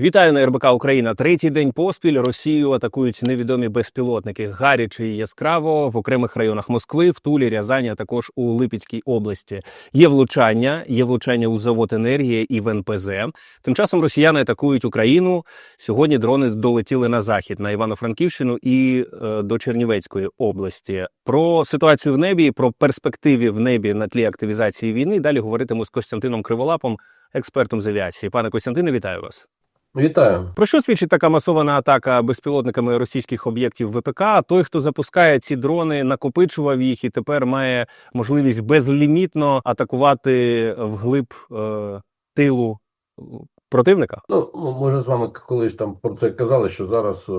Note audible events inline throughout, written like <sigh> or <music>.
Вітаю на РБК Україна. Третій день поспіль Росію атакують невідомі безпілотники. Гаряче і яскраво в окремих районах Москви, в Тулі, Рязані, а також у Липецькій області. Є влучання, є влучання у завод енергії і в НПЗ. Тим часом росіяни атакують Україну. Сьогодні дрони долетіли на захід на Івано-Франківщину і е, до Чернівецької області. Про ситуацію в небі, про перспективи в небі на тлі активізації війни. Далі говоритиму з Костянтином Криволапом, експертом з авіації. Пане Костянтине, вітаю вас. Вітаю. Про що свідчить така масована атака безпілотниками російських об'єктів ВПК? Той, хто запускає ці дрони, накопичував їх і тепер має можливість безлімітно атакувати вглиб е, тилу противника. Ну, ми вже з вами колись там про це казали, що зараз е,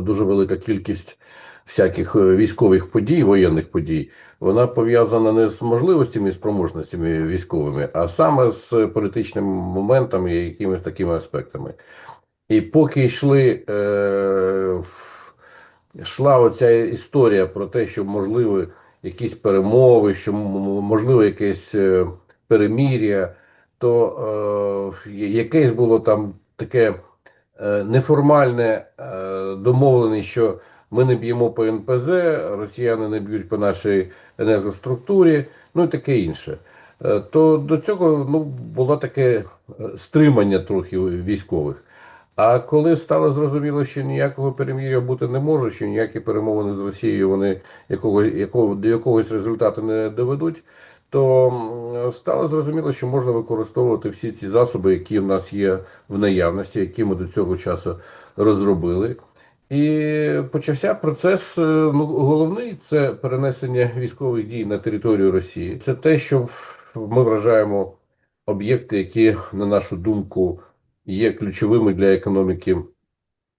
дуже велика кількість всяких е, військових подій, воєнних подій, вона пов'язана не з можливостями і спроможностями військовими, а саме з політичними моментами і якимись такими аспектами. І поки йшли, е, йшла оця історія про те, що можливі якісь перемови, що можливо якесь е, перемір'я, то якесь було там таке неформальне домовленість, що ми не б'ємо по НПЗ, росіяни не б'ють по нашій енергоструктурі, ну і таке інше. Е, То до цього ну, було таке е, стримання трохи військових. А коли стало зрозуміло, що ніякого перемір'я бути не може, що ніякі перемовини з Росією вони якого, якого, до якогось результату не доведуть, то стало зрозуміло, що можна використовувати всі ці засоби, які в нас є в наявності, які ми до цього часу розробили. І почався процес. е, Ну, головний це перенесення військових дій на територію Росії. Це те, що ми вражаємо об'єкти, які, на нашу думку, є ключовими для економіки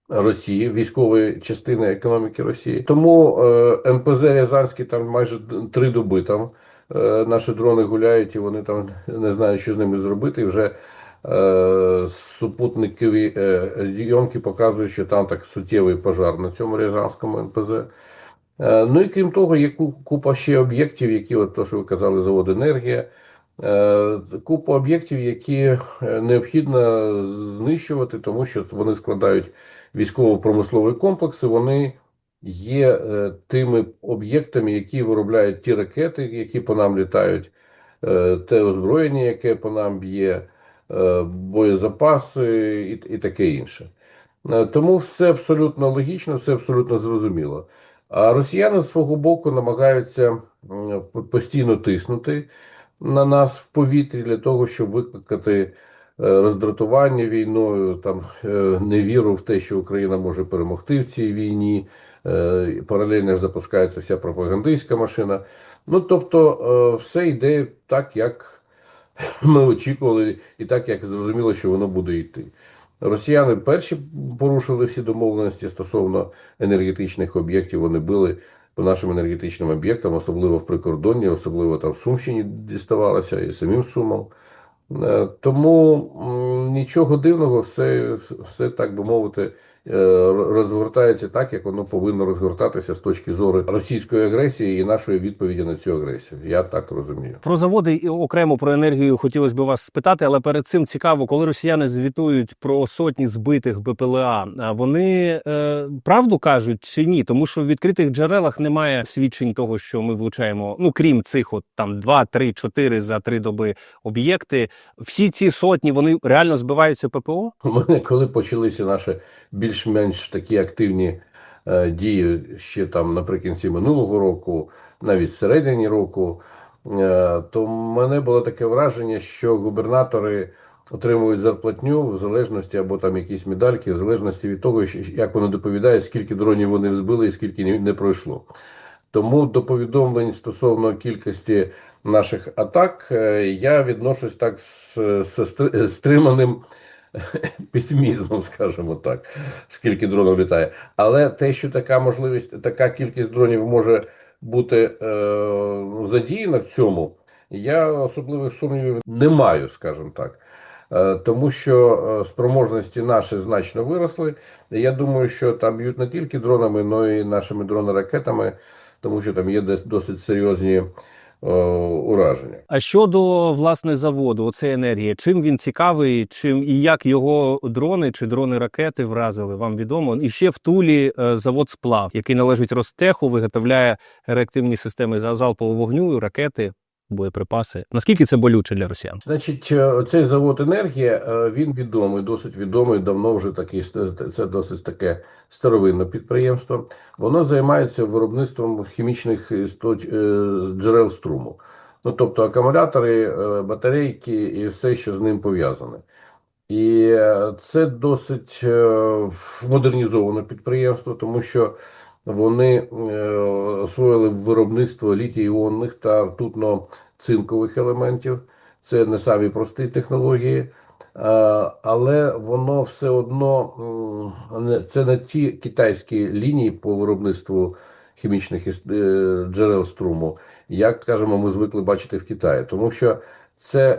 Росії, військової частини економіки Росії. Тому е, НПЗ Рязанський там майже три доби там е, наші дрони гуляють, і вони там не знають, що з ними зробити. І вже супутникові е, зйомки показують, що там так суттєвий пожар на цьому Рязанському НПЗ. Е, Ну і крім того, є купа ще об'єктів, які, от то, що ви казали, завод енергія. Е, Купа об'єктів, які е, необхідно знищувати, тому що вони складають військово-промислові комплекси. Вони є е, тими об'єктами, які виробляють ті ракети, які по нам літають, е, те озброєння, яке по нам б'є, е, боєзапаси і, і таке інше. Е, Тому все абсолютно логічно, все абсолютно зрозуміло. А росіяни з свого боку намагаються постійно тиснути на нас в повітрі для того, щоб викликати е, роздратування війною, там е, невіру в те, що Україна може перемогти в цій війні. Е, Паралельно запускається вся пропагандистська машина. Ну тобто, е, все йде так, як ми очікували, і так як зрозуміло, що воно буде йти. Росіяни перші порушили всі домовленості стосовно енергетичних об'єктів. Вони били по нашим енергетичним об'єктам, особливо в прикордонні, особливо там в Сумщині діставалося і самим Сумам. Е, Тому нічого дивного, все, все так би мовити, розгортається так, як воно повинно розгортатися з точки зору російської агресії і нашої відповіді на цю агресію. Я так розумію. Про заводи і окремо про енергію хотілося б вас спитати, але перед цим цікаво, коли росіяни звітують про сотні збитих БПЛА, а вони е, правду кажуть чи ні? Тому що в відкритих джерелах немає свідчень того, що ми влучаємо, ну крім цих, от там 2, 3, 4 за три доби об'єкти. Всі ці сотні вони реально збиваються ППО? У <laughs> мене, коли почалися наші більш-менш такі активні е, дії ще там наприкінці минулого року, навіть всередині року, е, то в мене було таке враження, що губернатори отримують зарплатню в залежності або там якісь медальки, в залежності від того, як вони доповідають, скільки дронів вони взбили і скільки не- пройшло. Тому до повідомлень стосовно кількості наших атак е, я відношусь так з, з стри- стриманим <laughs> песимізмом, скажімо так, скільки дронів літає. Але те, що така можливість, така кількість дронів може бути е, ну, задіяна в цьому, я особливих сумнівів не маю, скажімо так. Е, Тому що е, спроможності наші значно виросли. Я думаю, що там б'ють не тільки дронами, але й нашими дронами-ракетами, тому що там є десь досить серйозні ураження. А щодо власне заводу, оце енергія, чим він цікавий, чим і як його дрони чи дрони ракети вразили, вам відомо. І ще в Тулі е, завод сплав, який належить Ростеху, виготовляє реактивні системи за- залпового вогню, ракети, боєприпаси. Наскільки це болюче для росіян? Значить, е, цей завод енергія е, він відомий, досить відомий. Давно вже такий це досить таке старовинне підприємство. Воно займається виробництвом хімічних істот, е, джерел струму. Ну тобто акумулятори, е, батарейки і все, що з ним пов'язане. І е, це досить е, модернізоване підприємство, тому що вони е, освоїли виробництво літій-іонних та ртутно-цинкових елементів. Це не самі прості технології, е, але воно все одно це не ті китайські лінії по виробництву хімічних е, джерел струму, як скажімо, ми звикли бачити в Китаї, тому що це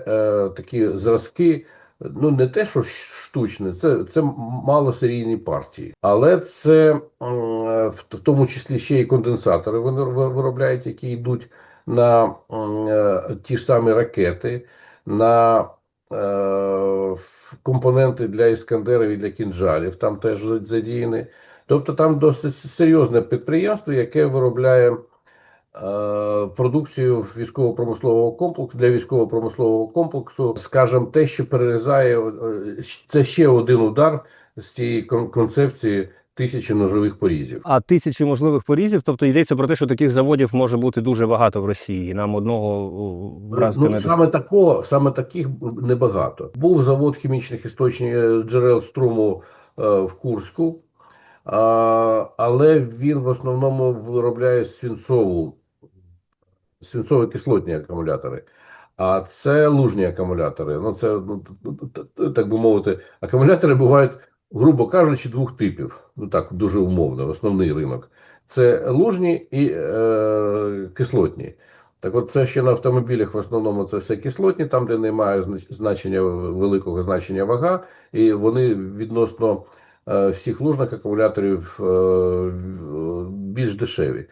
такі зразки. Ну, не те, що штучне, це, це малосерійні партії. Але це в тому числі ще й конденсатори вони виробляють, які йдуть на е, ті ж самі ракети, на е, компоненти для іскандерів і для кінжалів, там теж за- задіяні. Тобто там досить серйозне підприємство, яке виробляє продукцію військово-промислового комплексу для військово-промислового комплексу, скажімо, те, що перерізає, е, це ще один удар з цієї кон- концепції тисячі ножових порізів. А тисячі можливих порізів, тобто йдеться про те, що таких заводів може бути дуже багато в Росії. і Нам одного о, вразити Ну, не саме такого, саме таких небагато. Був завод хімічних істочників джерел струму е, в Курську, але він в основному виробляє свинцову, свинцові кислотні акумулятори. А це лужні акумулятори. Ну, це, ну, так би мовити, акумулятори бувають, грубо кажучи, двох типів. Ну так, дуже умовно, основний ринок. Це лужні і е, кислотні. Так от це ще на автомобілях в основному це все кислотні, там, де немає значення великого значення вага, і вони відносно е, всіх лужних акумуляторів е, більш дешеві.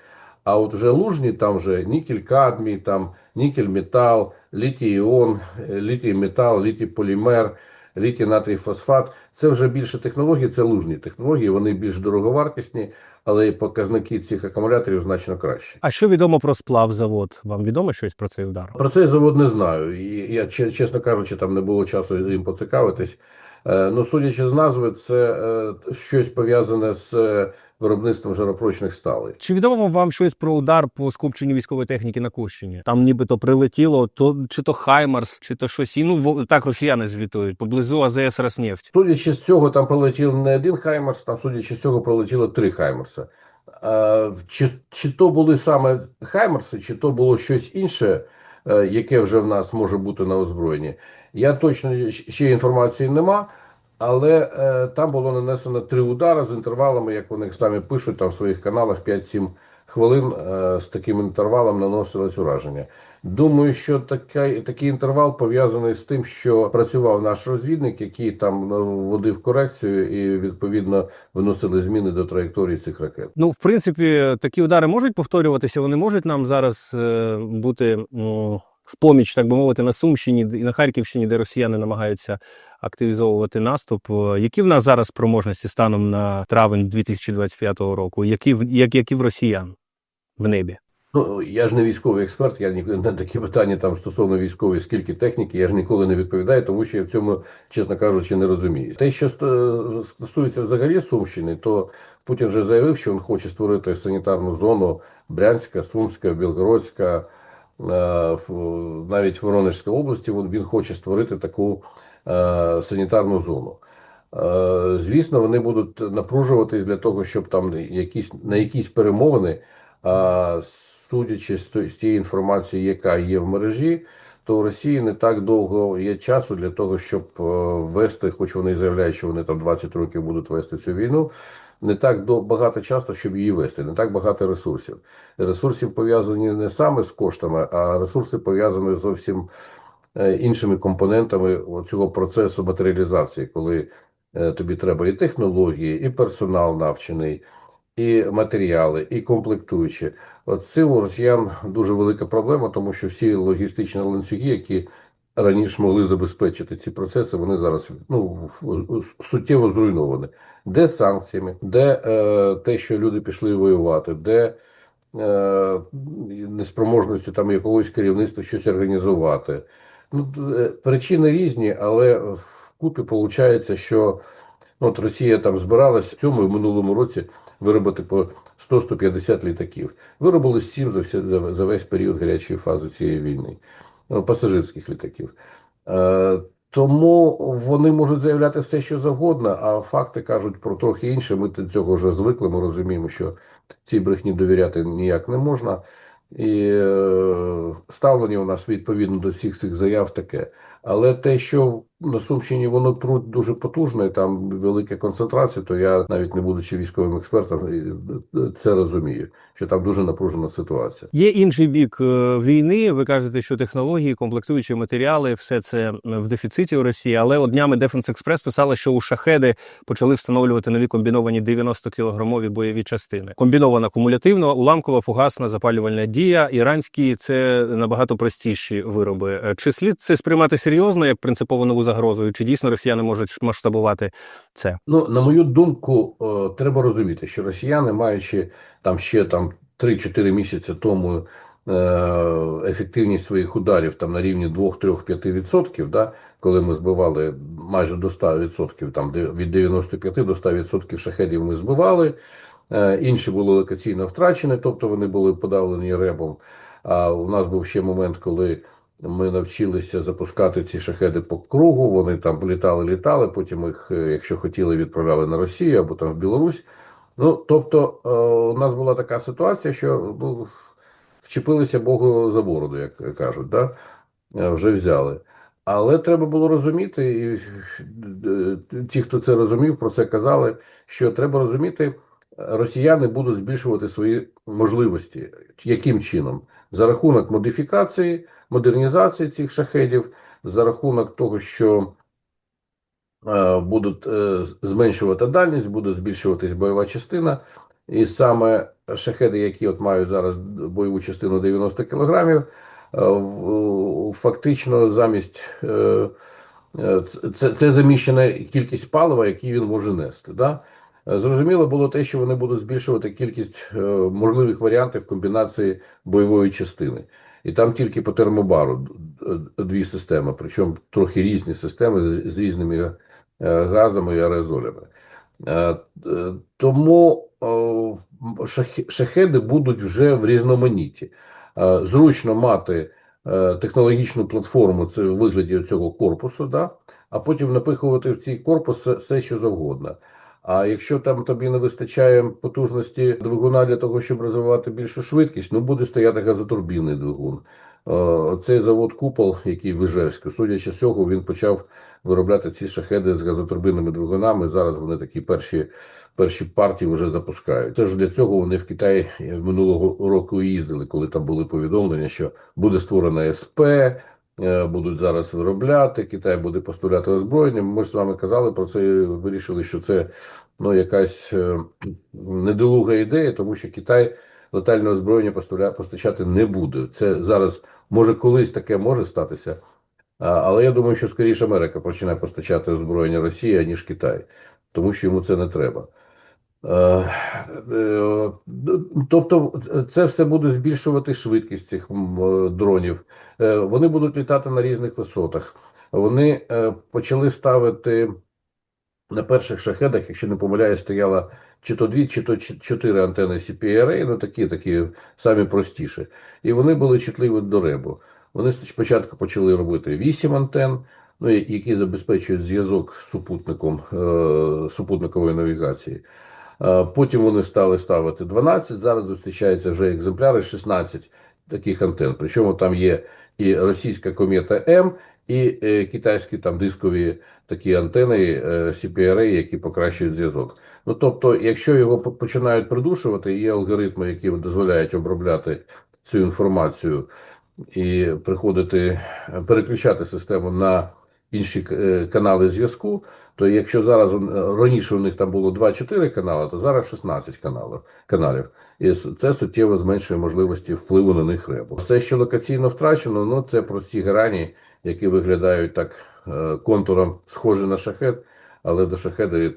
А от вже лужні, там вже нікель кадмій, там нікель метал, літій іон, е, літій метал, літій полімер, літій натрій фосфат. Це вже більше технології, це лужні технології, вони більш дороговартісні, але показники цих акумуляторів значно кращі. А що відомо про сплав завод? Вам відомо щось про цей удар? Про цей завод не знаю. Я чесно кажучи, там не було часу їм поцікавитись. Е, Ну, судячи з назви, це е, щось пов'язане з виробництвом жаропрочних сталей. Чи відомо вам щось про удар по скупченню військової техніки на Кущині? Там нібито прилетіло то чи то Хаймарс, чи то щось і ну так росіяни звітують поблизу АЗС Роснефть. Судячи з цього, там пролетів не один Хаймерс, там, судячи з цього, пролетіло три Хаймерса. Е, Чи, чи то були саме Хаймерси, чи то було щось інше, е, яке вже в нас може бути на озброєнні. Я точно ще інформації нема, але е, там було нанесено три удари з інтервалами, як вони самі пишуть там в своїх каналах 5-7 хвилин е, з таким інтервалом наносилось ураження. Думаю, що такий, такий інтервал пов'язаний з тим, що працював наш розвідник, який там е, вводив корекцію і відповідно виносили зміни до траєкторії цих ракет. Ну, в принципі, такі удари можуть повторюватися. Вони можуть нам зараз е, бути м, в поміч, так би мовити, на Сумщині і на Харківщині, де росіяни намагаються активізовувати наступ. Е, Які в нас зараз спроможності станом на травень 2025 року? Які як, які в росіян в небі? Ну я ж не військовий експерт. Я ніколи на такі питання там стосовно військової, скільки техніки, я ж ніколи не відповідаю, тому що я в цьому, чесно кажучи, не розумію. Те, що стосується взагалі Сумщини, то Путін вже заявив, що він хоче створити санітарну зону Брянська, Сумська, Білгородська, е, в- навіть Воронежська області. Він хоче створити таку е, санітарну зону. Е, Звісно, вони будуть напружуватись для того, щоб там якісь на якісь перемовини. Судячи з тієї інформації, яка є в мережі, то у Росії не так довго є часу для того, щоб вести, хоч вони заявляють, що вони там 20 років будуть вести цю війну. Не так до багато часу, щоб її вести, не так багато ресурсів. Ресурсів пов'язані не саме з коштами, а ресурси пов'язані зовсім е, іншими компонентами цього процесу матеріалізації, коли е, тобі треба і технології, і персонал навчений, і матеріали, і комплектуючі. От цим у росіян дуже велика проблема, тому що всі логістичні ланцюги, які раніше могли забезпечити ці процеси, вони зараз ну, суттєво зруйновані. Де санкціями, де е, те, що люди пішли воювати, де е, неспроможністю там якогось керівництва щось організувати. Ну, е, причини різні, але вкупі виходить, що ну, от Росія там збиралась в цьому і в минулому році виробити по 100-150 літаків. Виробили 7 за, за, весь період гарячої фази цієї війни, пасажирських літаків. Е, тому вони можуть заявляти все, що завгодно, а факти кажуть про трохи інше. Ми до цього вже звикли. Ми розуміємо, що цій брехні довіряти ніяк не можна. І е, ставлення у нас відповідно до всіх цих заяв таке. Але те, що на Сумщині воно пруть дуже потужно, там велика концентрація, то я навіть не будучи військовим експертом, е, це розумію, що там дуже напружена ситуація. Є інший бік е, війни. Ви кажете, що технології, комплектуючі матеріали, все це в дефіциті у Росії. Але от днями Defense Express писала, що у шахеди почали встановлювати нові комбіновані 90 кілограмові бойові частини. Комбінована кумулятивно, уламкова, фугасна, запалювальна дія. Іранські це набагато простіші вироби. Е, Чи слід це сприймати серйозно як принципово нову загрозу? Чи дійсно росіяни можуть масштабувати це? Ну, на мою думку, е, треба розуміти, що росіяни, маючи там ще там 3-4 місяці тому е, ефективність своїх ударів там на рівні 2-3-5%, да, коли ми збивали майже до 100%, там де- від 95 до 100% шахедів ми збивали, е, інші були локаційно втрачені, тобто вони були подавлені ребом. А у нас був ще момент, коли ми навчилися запускати ці шахеди по кругу. Вони там літали, літали. Потім їх, е, якщо хотіли, відправляли на Росію або там в Білорусь. Ну тобто, е, у нас була така ситуація, що ну, вчепилися Богу за бороду, як кажуть, да? Е, вже взяли. Але треба було розуміти, і ті, хто це розумів, про це казали, що треба розуміти, росіяни будуть збільшувати свої можливості. Яким чином? За рахунок модифікації, модернізації цих шахедів, за рахунок того, що е, будуть е, зменшувати дальність, буде збільшуватись бойова частина. І саме шахеди, які от мають зараз бойову частину 90 кілограмів, е, фактично замість це, це заміщена кількість палива, який він може нести. Да? Зрозуміло було те, що вони будуть збільшувати кількість можливих варіантів комбінації бойової частини. І там тільки по термобару дві системи, причому трохи різні системи з- різними е, газами і аерозолями. Е, е, Тому шахеди будуть вже в різноманітті. Зручно мати технологічну платформу, це в вигляді цього корпусу, да? а потім напихувати в цей корпус все, що завгодно. А якщо там тобі не вистачає потужності двигуна для того, щоб розвивати більшу швидкість, ну буде стояти газотурбінний двигун. Е, Цей завод Купол, який в Іжевську, судячи з цього, він почав виробляти ці шахеди з газотурбинними двигунами. Зараз вони такі перші, перші партії вже запускають. Це ж для цього вони в Китаї минулого року їздили, коли там були повідомлення, що буде створена СП. Е, Будуть зараз виробляти, Китай буде поставляти озброєння. Ми ж з вами казали про це і вирішили, що це ну, якась е, недолуга ідея, тому що Китай летальне озброєння постачати не буде. Це зараз може колись таке може статися, але я думаю, що скоріше Америка починає постачати озброєння Росії, ніж Китай, тому що йому це не треба. Е, е, Тобто, це все буде збільшувати швидкість цих е, дронів. Вони будуть літати на різних висотах. Вони почали ставити на перших шахедах, якщо не помиляюсь, стояло чи то дві, чи то чотири антени CPRA, ну такі, такі самі простіші. І вони були чутливі до ребу. Вони спочатку почали робити вісім антен, ну, які забезпечують зв'язок з супутником супутникової навігації. Е, Потім вони стали ставити 12, зараз зустрічаються вже екземпляри 16 таких антен. Причому там є і російська комета М, і е, китайські там дискові такі антени е, CPRA, які покращують зв'язок. Ну тобто, якщо його починають придушувати, є алгоритми, які дозволяють обробляти цю інформацію і приходити, переключати систему на інші канали зв'язку. То якщо зараз е, раніше у них там було 2-4 канали, то зараз 16 каналів. каналів. І це суттєво зменшує можливості впливу на них ребу. Все, що локаційно втрачено, ну це прості грані, які виглядають так е, контуром схожі на шахет, але до шахеда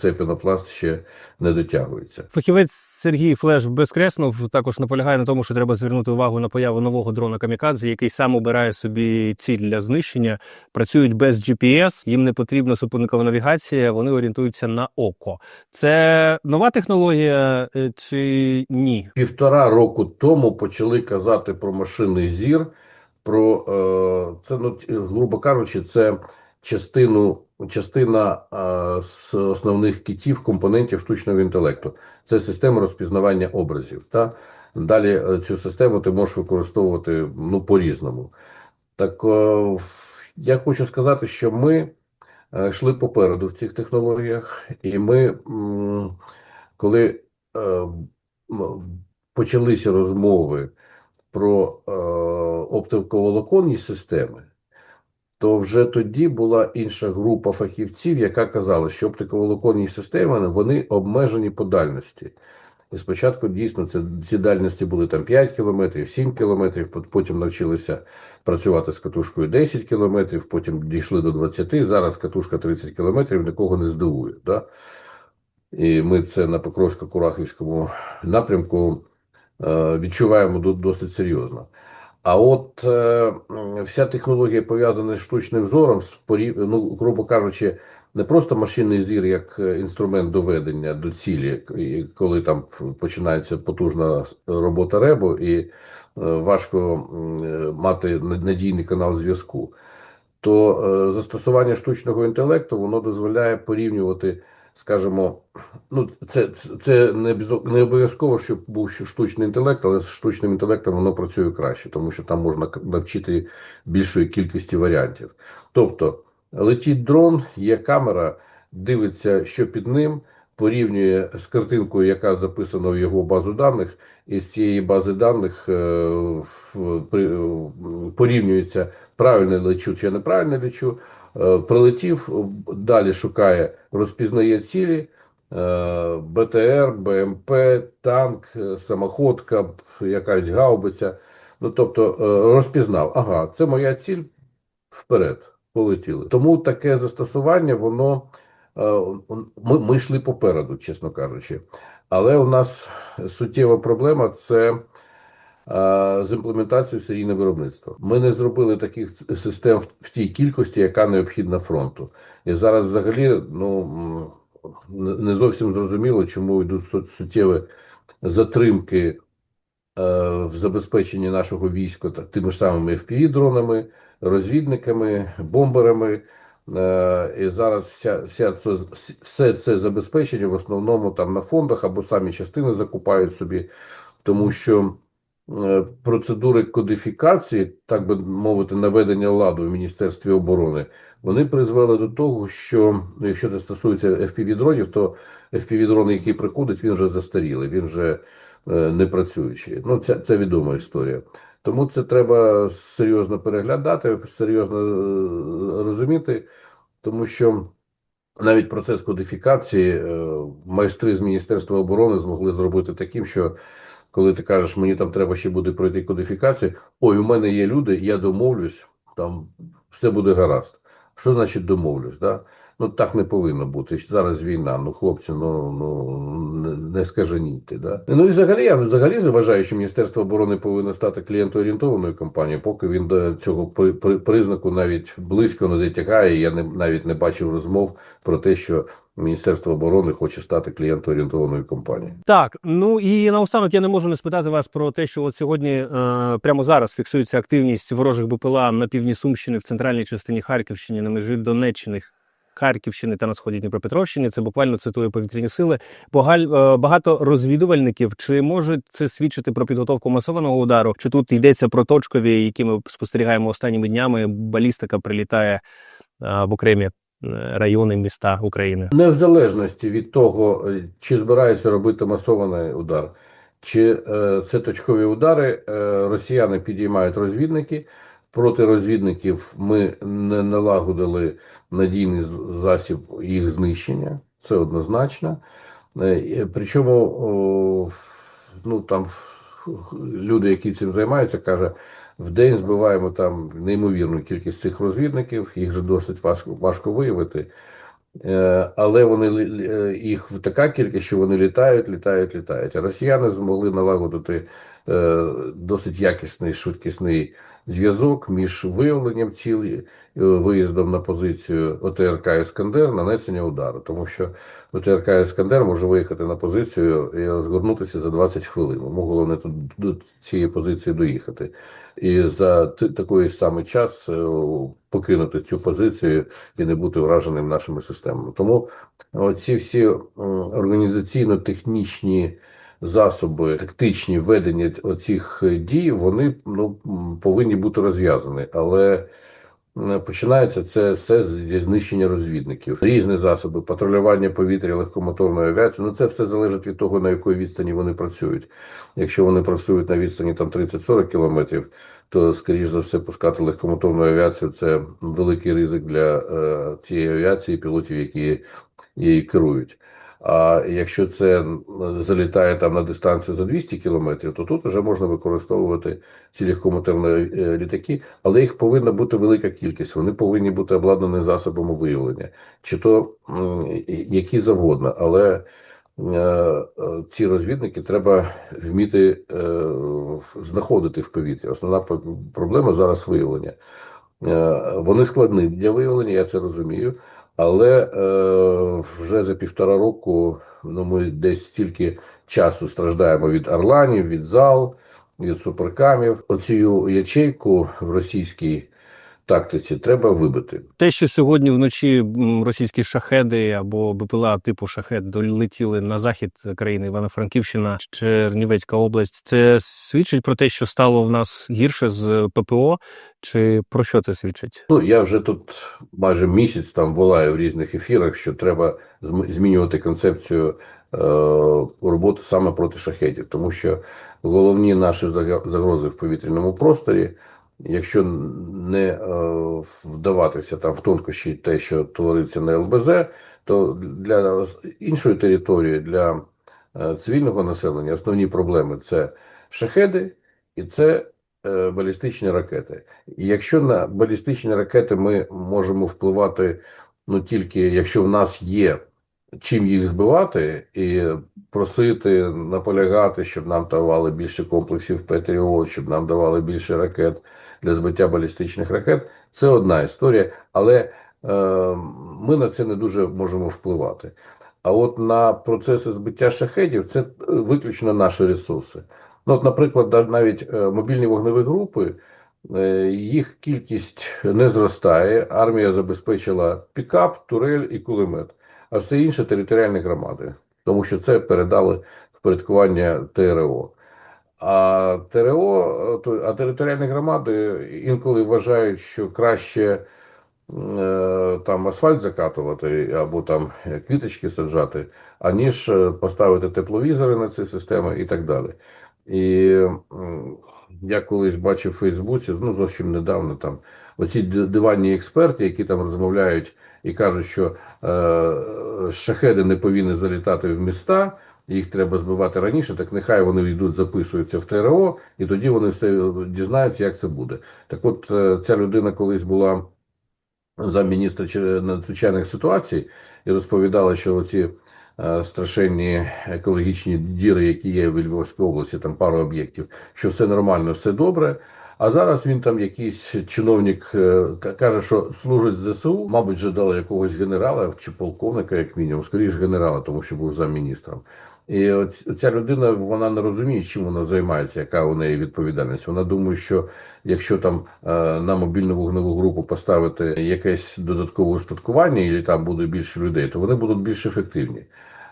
цей пінопласт ще не дотягується. Фахівець Сергій Флеш Безкреснов також наполягає на тому, що треба звернути увагу на появу нового дрона Камікадзе, який сам обирає собі ціль для знищення. Працюють без GPS, їм не потрібна супутникова навігація, вони орієнтуються на око. Це нова технологія е, чи ні? Півтора року тому почали казати про машинний зір, про е, це, ну, грубо кажучи, це частину, частина з основних китів, компонентів штучного інтелекту. Це система розпізнавання образів. Та? Далі е, цю систему ти можеш використовувати ну, по-різному. Так е, я хочу сказати, що ми е, йшли попереду в цих технологіях, і ми, коли почалися розмови про оптиковолоконні системи, то вже тоді була інша група фахівців, яка казала, що оптиковолоконні системи вони обмежені по дальності. І спочатку дійсно це ці дальності були там 5 кілометрів, 7 кілометрів, потім навчилися працювати з катушкою 10 кілометрів, потім дійшли до 20, зараз катушка 30 кілометрів нікого не здивує. Да? І ми це на Покровсько-Курахівському напрямку е, відчуваємо досить серйозно. А от е, вся технологія пов'язана з штучним зором, з ну, грубо кажучи, не просто машинний зір як е, інструмент доведення до цілі, коли там починається потужна робота ребу, і е, важко е, мати надійний канал зв'язку, то е, застосування штучного інтелекту воно дозволяє порівнювати, скажімо, ну це, це не, обов'язково- щоб був штучний інтелект, але з штучним інтелектом воно працює краще, тому що там можна навчити більшої кількості варіантів. Тобто летить дрон, є камера, дивиться, що під ним. Порівнює з картинкою, яка записана в його базу даних, і з цієї бази даних е, порівнюється правильно лечу чи неправильно лечу. Е, Прилетів, далі шукає, розпізнає цілі, е, БТР, БМП, танк, е, самоходка, якась гаубиця. Ну, тобто е, розпізнав, ага, це моя ціль, вперед, полетіли. Тому таке застосування, воно ми, ми йшли попереду, чесно кажучи. Але у нас суттєва проблема це з імплементацією серійне виробництво. Ми не зробили таких систем в- тій кількості, яка необхідна фронту. І зараз взагалі ну, не- зовсім зрозуміло, чому йдуть суттєві затримки е, в забезпеченні нашого війська тими ж самими FPV-дронами, розвідниками, бомберами. Е, І зараз вся, вся це, все це забезпечення в основному там на фондах або самі частини закупають собі, тому що процедури кодифікації, так би мовити, наведення ладу в Міністерстві оборони, вони призвели до того, що ну, якщо це стосується FPV-дронів, то FPV-дрон, який приходить, він вже застарілий, він вже е, не працюючий. Ну, це, це відома історія. Тому це треба серйозно переглядати, серйозно е, розуміти, тому що навіть процес кодифікації е, майстри з Міністерства оборони змогли зробити таким, що коли ти кажеш, мені там треба ще буде пройти кодифікацію, ой, у мене є люди, я домовлюсь, там все буде гаразд. Що значить домовлюсь? Да? Ну так не повинно бути. Зараз війна. Ну, хлопці, ну, ну не, скаженійте. Да? Ну і взагалі я взагалі вважаю, що Міністерство оборони повинно стати клієнтоорієнтованою компанією, поки він до цього при, при, признаку навіть близько не дотягає. Я не навіть не бачив розмов про те, що Міністерство оборони хоче стати клієнтоорієнтованою компанією. Так, ну і наостанок я не можу не спитати вас про те, що от сьогодні е, прямо зараз фіксується активність ворожих БПЛА на півдні Сумщини, в центральній частині Харківщини, на межі Донеччини. Харківщини та на сході Дніпропетровщини, це буквально цитую повітряні сили. Е, багато розвідувальників. Чи може це свідчити про підготовку масованого удару? Чи тут йдеться про точкові, які ми спостерігаємо останніми днями? Балістика прилітає е, в окремі е, райони, міста України? Не в залежності від того, чи збираються робити масований удар, чи це точкові удари, росіяни підіймають розвідники, Проти розвідників ми не налагодили надійний засіб їх знищення. Це однозначно. Е, Причому ну, там люди, які цим займаються, каже, в день збиваємо там неймовірну кількість цих розвідників, їх же досить важко, важко виявити. Е, Але вони е, їх така кількість, що вони літають, літають, літають. А росіяни змогли налагодити досить якісний швидкісний зв'язок між виявленням цілі, е, виїздом на позицію ОТРК Іскандер, нанесення удару. Тому що ОТРК Іскандер може виїхати на позицію і розгорнутися за 20 хвилин. Йому головне тут до цієї позиції доїхати. І за такий самий час е, покинути цю позицію і не бути враженим нашими системами. Тому ці всі організаційно-технічні засоби, тактичні ведення оцих е, дій, вони ну, повинні бути розв'язані. Але починається це все зі знищення розвідників. Різні засоби, патрулювання повітря, легкомоторної авіації. Ну це все залежить від того, на якій відстані вони працюють. Якщо вони працюють на відстані там 30-40 кілометрів, то скоріш за все пускати легкомоторну авіацію це великий ризик для е, цієї авіації, пілотів, які її керують. А якщо це залітає там на дистанцію за 200 кілометрів, то тут вже можна використовувати ці легкомоторні е, літаки, але їх повинна бути велика кількість. Вони повинні бути обладнані засобами виявлення, чи то які завгодно. Але е, ці розвідники треба вміти е, знаходити в повітрі. Основна проблема зараз виявлення. Вони складні для виявлення, я це розумію. Але е, вже за півтора року ну, ми десь стільки часу страждаємо від орланів, від зал, від суперкамів. Оцю ячейку в російській тактиці треба вибити. Те, що сьогодні вночі російські шахеди або БПЛА типу шахет долетіли на захід країни Івано-Франківщина, Чернівецька область, це свідчить про те, що стало в нас гірше з ППО, чи про що це свідчить? Ну, я вже тут майже місяць там волаю в різних ефірах, що треба змінювати концепцію е, роботи саме проти шахетів, тому що головні наші загрози в повітряному просторі, якщо не е, вдаватися там в тонкощі те, що твориться на ЛБЗ, то для іншої території, для е, цивільного населення, основні проблеми це шахеди і це е, балістичні ракети. І якщо на балістичні ракети ми можемо впливати ну тільки якщо в нас є чим їх збивати, і просити, наполягати, щоб нам давали більше комплексів Петріот, щоб нам давали більше ракет для збиття балістичних ракет, це одна історія, але е, ми на це не дуже можемо впливати. А от на процеси збиття шахедів це е, виключно наші ресурси. Ну, от, наприклад, навіть е, мобільні вогневі групи, е, їх кількість не зростає. Армія забезпечила пікап, турель і кулемет, а все інше територіальні громади, тому що це передали в порядкування ТРО. А ТРО, а територіальні громади інколи вважають, що краще е, там асфальт закатувати або там квіточки саджати, аніж е, поставити тепловізори на ці системи і так далі. І я колись бачив в Фейсбуці, ну зовсім недавно там оці диванні експерти, які там розмовляють і кажуть, що е, шахеди не повинні залітати в міста, їх треба збивати раніше, так нехай вони йдуть, записуються в ТРО, і тоді вони все дізнаються, як це буде. Так от е, ця людина колись була замміністра чи- надзвичайних ситуацій і розповідала, що оці е, страшенні екологічні діри, які є в Львовській області, там пару об'єктів, що все нормально, все добре. А зараз він там якийсь чиновник е, каже, що служить ЗСУ, мабуть, вже дали якогось генерала чи полковника, як мінімум, скоріш генерала, тому що був замміністром. І ця людина вона не розуміє, чим вона займається, яка у неї відповідальність. Вона думає, що якщо там е, на мобільну вогневу групу поставити якесь додаткове устаткування, і там буде більше людей, то вони будуть більш ефективні.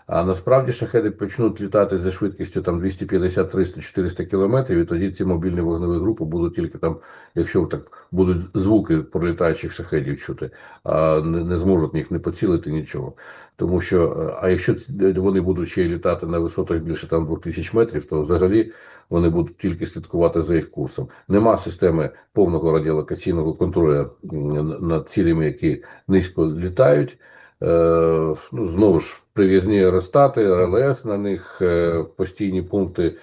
А насправді шахеди почнуть літати зі швидкістю там 250, 300, 400 кілометрів, і тоді ці мобільні вогневі групи будуть тільки там, якщо так будуть звуки пролітаючих шахедів чути, а не, не зможуть їх не поцілити нічого. Тому що, а якщо вони будуть ще й літати на висотах більше там 2000 метрів, то взагалі вони будуть тільки слідкувати за їх курсом. Нема системи повного радіолокаційного контролю над цілями, які низько літають. Е, ну, знову ж прив'язні аеростати, РЛС на них, е, постійні пункти е,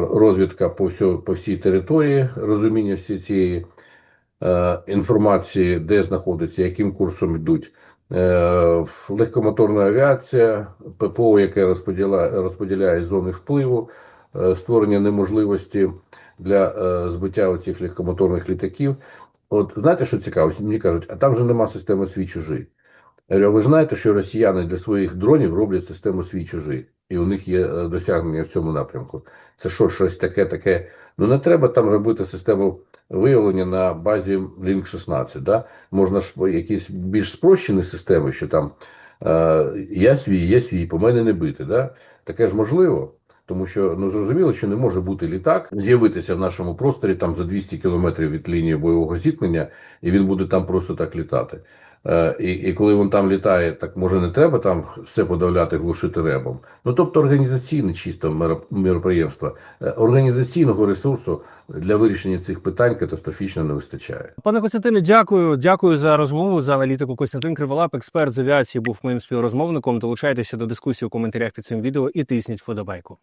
розвідка по, всьо, по всій території, розуміння всієї цієї інформації, де знаходиться, яким курсом йдуть. Легкомоторна авіація, ППО, яке розподіляє, розподіляє зони впливу, створення неможливості для збиття оцих легкомоторних літаків. От знаєте, що цікаво? Мені кажуть, а там же нема системи свій чужий. Ви знаєте, що росіяни для своїх дронів роблять систему свій чужий, і у них є е, досягнення в цьому напрямку. Це що, щось таке, таке. Ну не треба там робити систему виявлення на базі Link 16. Да? Можна ж якісь більш спрощені системи, що там е, я свій, я свій, по мене не бити. Да? Таке ж можливо. Тому що ну зрозуміло, що не може бути літак, з'явитися в нашому просторі там за 200 кілометрів від лінії бойового зіткнення, і він буде там просто так літати. Е, і, і коли він там літає, так може не треба там все подавляти, глушити ребом. Ну тобто організаційне чисто мероприємство, Е, організаційного ресурсу для вирішення цих питань катастрофічно не вистачає. Пане Костянтине, дякую. Дякую за розмову за аналітику. Костянтин Криволап, експерт з авіації, був моїм співрозмовником. Долучайтеся до дискусії у коментарях під цим відео і тисніть вподобайку.